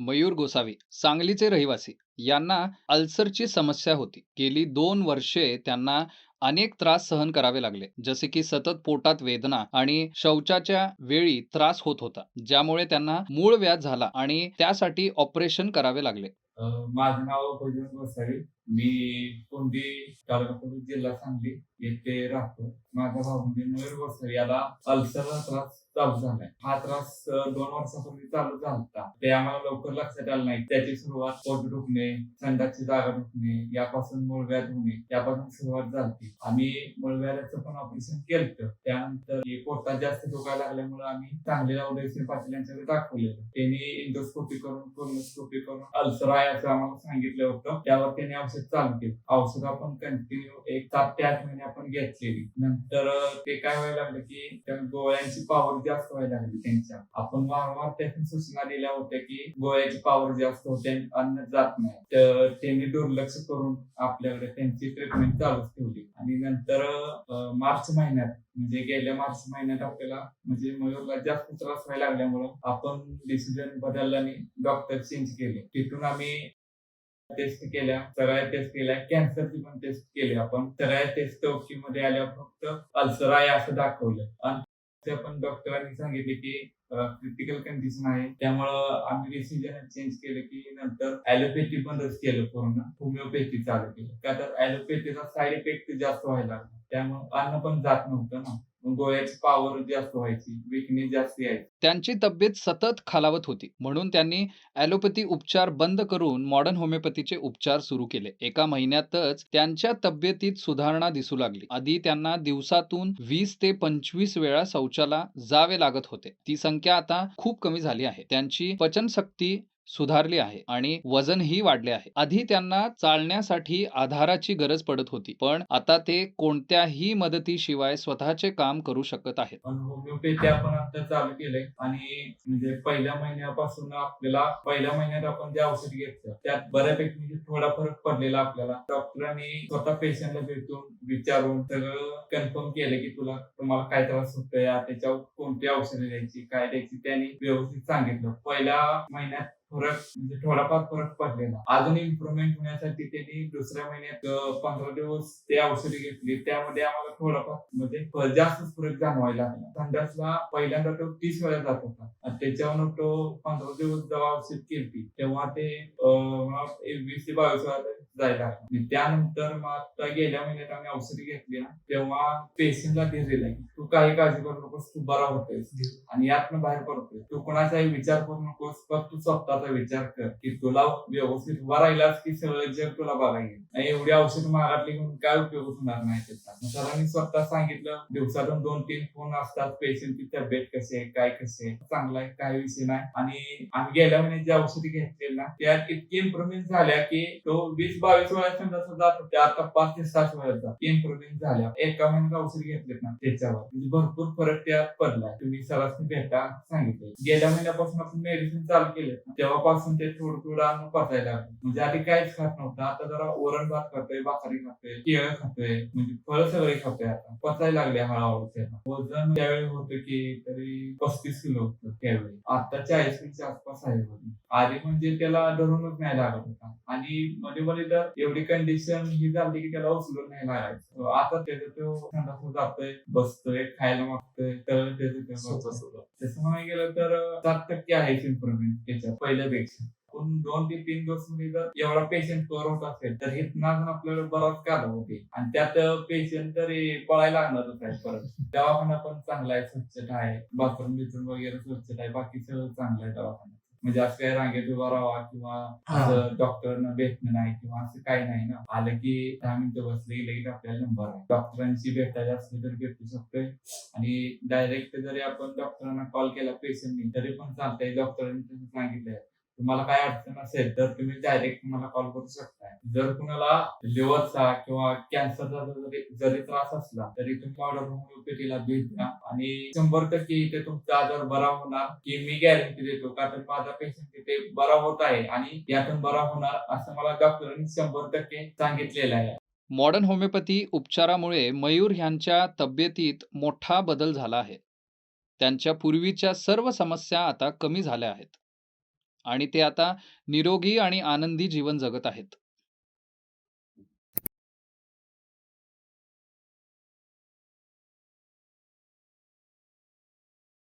मयूर गोसावी सांगलीचे रहिवासी. यांना अल्सरची समस्या होती. गेली दोन वर्षे त्यांना अनेक त्रास सहन करावे लागले. जसे की सतत पोटात वेदना आणि शौचाच्या वेळी त्रास होत होता. ज्यामुळे त्यांना मूळ व्याध झाला आणि त्यासाठी ऑपरेशन करावे लागले. माझं नाव गोसावी. मी कोंडी तालुका जिल्हा सांगली येथे राहतो. माझा भाऊ म्हणजे मयूर याला अल्सरचा त्रास चालू झालाय. हा त्रास दोन वर्षापूर्वी चालू झाला ते आम्हाला लवकर लक्षात आलं नाही. त्याची सुरुवात पोट दुखणे संडासची जागा दुखणे यापासून मूळव्याध होणे यापासून सुरुवात झाली आम्ही मूळव्याधाचं पण ऑपरेशन केलं त्यानंतर पोटात जास्त दुखायला लागल्यामुळे आम्ही सांगलीला उदयसिंह पाटील यांच्याकडे दाखवलेलं. त्यांनी इंडोस्कोपी करून कोलोस्कोपी करून अल्सर आहे असं आम्हाला सांगितलं होतं. त्यावर त्यांनी औषध चालू केलं औषध आपण कंटिन्यू एक सात ते आठ महिने आपण घेतलेली. नंतर ते काय व्हायला लागलं की त्या गोळ्यांची पॉवर जास्त व्हायला लागली त्यांच्या. आपण वारंवार त्यातून सूचना दिल्या होत्या की गोळ्याची पॉवर जास्त होते अन्न जात नाही. तर त्यांनी दुर्लक्ष करून आपल्याकडे त्यांची ट्रीटमेंट चालूच ठेवली. आणि नंतर मार्च महिन्यात म्हणजे गेल्या मार्च महिन्यात आपल्याला म्हणजे मयूरला जास्त त्रास व्हायला लागल्यामुळं आपण डिसिजन बदलला आणि डॉक्टर चेंज केले. तिथून आम्ही टेस्ट केल्या सगळ्या टेस्ट केल्या कॅन्सरची पण टेस्ट केली आपण. सगळ्या टेस्टमध्ये आल्या फक्त अल्सर आहे असं दाखवलं. आणि पण डॉक्टरांनी सांगितले की क्रिटिकल कंडिशन आहे. त्यामुळं आम्ही डिसिजन चेंज केलं की नंतर ऍलोपॅथी बंदच केलं पूर्ण. होमिओपॅथी चालू केलं. का तर ऍलोपॅथीचा साईड इफेक्ट जास्त व्हायला लागला. त्यामुळे अन्न पण जात नव्हतं ना. गोळ्याची पॉवर जास्त व्हायची विकनेस जास्त यायची. त्यांची तब्येत सतत खालावत होती. म्हणून त्यांनी ॲलोपॅथी उपचार बंद करून मॉडर्न होमिओपॅथीचे उपचार सुरू केले. एका महिन्यातच त्यांच्या तब्येतीत सुधारणा दिसू लागली. आधी त्यांना दिवसातून वीस ते पंचवीस वेळा शौचाला जावे लागत होते. ती संख्या आता खूप कमी झाली आहे. त्यांची पचनशक्ती सुधारली आहे आणि वजनही वाढले आहे. आधी त्यांना चालण्यासाठी आधाराची गरज पडत होती पण आता ते कोणत्याही मदतीशिवाय स्वतःचे काम करू शकत आहेत. होमिओपॅथी आपण आता चालू केलंय आणि म्हणजे पहिल्या महिन्यापासून आपल्याला पहिल्या महिन्यात आपण जे औषध घेतलं त्यात बऱ्यापैकी म्हणजे थोडा फरक पडलेला आपल्याला. डॉक्टरांनी स्वतः पेशंटला भेटून विचारून सगळं कन्फर्म केलं की तुला तुम्हाला काय त्रास होतोय त्याच्यावर कोणती औषधे द्यायची काय द्यायची त्यांनी व्यवस्थित सांगितलं. पहिल्या महिन्यात फरक म्हणजे थोडाफार फरक पडलेला. अजून इम्प्रुव्हमेंट होण्यासाठी त्यांनी दुसऱ्या महिन्यात पंधरा दिवस ते औषधी घेतली. त्यामध्ये आम्हाला थोडाफार म्हणजे जास्त जास्तच फरक जाणवायला लागला. संडासला पहिल्यांदा तो तीस वेळा जात होता. आणि त्याच्यावर तो पंधरा दिवस जेव्हा औषध केली तेव्हा ते वीस ते बावीस वेळा जायला लागला. आणि त्यानंतर मग आता गेल्या महिन्यात आम्ही औषधी घेतली ना तेव्हा पेशंटला धीर दिला की तू काही काळजी करू नकोस तू बरा होतोयस. आणि यातनं बाहेर पडतोय तू कोणाचाही विचार करू नकोस फक्त तू स्वतःचा विचार कर की तुला व्यवस्थित उभा राहिलास की सगळं जग तुला बघायला आणि एवढी औषध महागातली घेऊन काय उपयोग होणार नाही त्याचा? सरांनी स्वतः सांगितलं दिवसातून दोन तीन फोन असतात पेशंटची तब्येत कशी आहे काय कसे आहे चांगला आहे काय विषय नाही. आणि आम्ही गेल्या महिन्यात जे औषधी घेतलेली ना त्यात इतकी इम्प्रुव्हमेंट झाल्या की तो वीस बावीस वेळा समजा जात होते आता पाच ते सात वेळा इम्प्रुव्हमेंट झाल्या. एका महिन्यात औषध घेतलेत ना त्याच्यावर. म्हणजे भरपूर फरक त्यात पडलाय. तुम्ही सरासनी भेटा सांगितले गेल्या महिन्यापासून आपण मेडिसिन चालू केले तेव्हापासून ते थोडं थोडं अन्न पचायला लागलं. म्हणजे आधी काहीच खात नव्हतं. आता जरा वरण भात खातोय भाकरी खातोय केळं खातोय. म्हणजे फळ सगळे खातोय आता. पचायला लागले हळूहळू त्याला वजन त्यावेळी होतं की तरी पस्तीस किलो होतं त्यावेळी. आता चाळीस किलोच्या आसपास आहे आधी म्हणजे त्याला धरूनच नाही लागत होता. आणि मध्ये मध्ये तर एवढी कंडिशन ही झाली की त्याला उचलून नाही लागायचं. आता त्याचं तो संडासला जातोय बसतोय खायला मागतोय तर त्याचं ते बघतोय. तसं म्हणायला गेलं तर सात टक्के आहे इम्प्रुव्हमेंट त्याच्यात. पहिल्यापेक्षा पण दोन ते तीन दिवसमध्ये जर एवढा पेशंट कव्हर होत असेल तर इथनं अजून आपल्याला बराच काळ होते. आणि त्यात पेशंट तरी पळायला लागणारच आहे परत. दवाखाना पण चांगला आहे स्वच्छता आहे. बाथरूम बिथरूम वगैरे स्वच्छता आहे बाकी सगळं चांगलं आहे दवाखाना म्हणजे असं काही रांगेत उभा राहावा किंवा डॉक्टरना भेटणं नाही किंवा असं काही नाही ना. आलं की दहा मिनिटं बसले लगेच आपल्याला नंबर आहे. डॉक्टरांशी भेटायचं असलं तर भेटू शकतोय. आणि डायरेक्ट जरी आपण डॉक्टरांना कॉल केला पेशंटनी तरी पण चालतंय. डॉक्टरांनी सांगितलंय. तुम्हाला काय अडचण असेल तर तुम्ही डायरेक्ट मला कॉल करू शकताय जर कुणाला लिव्हरचा किंवा कॅन्सरचा जरी त्रास असला तरी तुम्ही मॉडर्न होमिओपॅथीला भेट द्या. आणि शंभर टक्के इथे तुमचा आजार बरा होणार की मी गॅरंटी देतो कारण माझा पेशंट तिथे बरा होत आहे आणि यातून बरा होणार असं मला डॉक्टरांनी शंभर टक्के सांगितलेलं आहे. मॉडर्न होमिओपॅथी उपचारामुळे मयूर ह्यांच्या तब्येतीत मोठा बदल झाला आहे. त्यांच्या पूर्वीच्या सर्व समस्या आता कमी झाल्या आहेत. आणि ते आता निरोगी आणि आनंदी जीवन जगत आहेत.